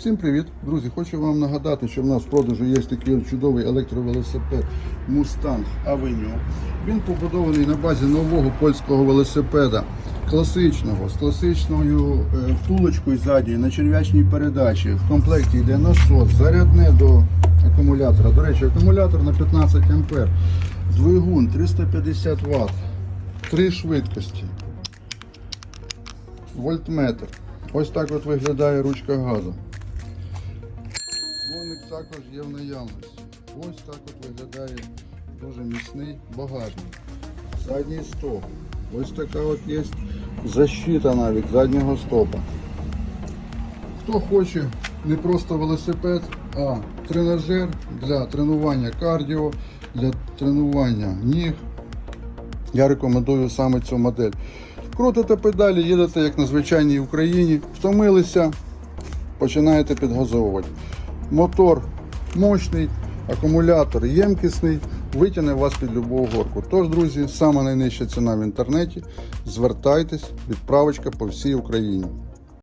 Всім привіт, друзі! Хочу вам нагадати, що в нас в продажу є такий чудовий електровелосипед Mustang Avenue. Він побудований на базі нового польського велосипеда, класичного, з класичною е, втулочкою ззаді на черв'ячній передачі. В комплекті йде насос, зарядне до акумулятора. До речі, акумулятор на 15 А, двигун 350 Вт, три швидкості вольтметр. Ось так от виглядає ручка газу. Також є в наявності. Ось так от виглядає дуже міцний багажник. Задній стоп. Ось така от є защита навіть заднього стопа. Хто хоче не просто велосипед, а тренажер для тренування кардіо, для тренування ніг, я рекомендую саме цю модель. Крутите педалі, їдете як на звичайній Україні, втомилися, починаєте підгазовувати. Мотор мощний, акумулятор ємкісний, витягне вас під любого горку. Тож, друзі, саме найнижча ціна в інтернеті. Звертайтесь, відправочка по всій Україні.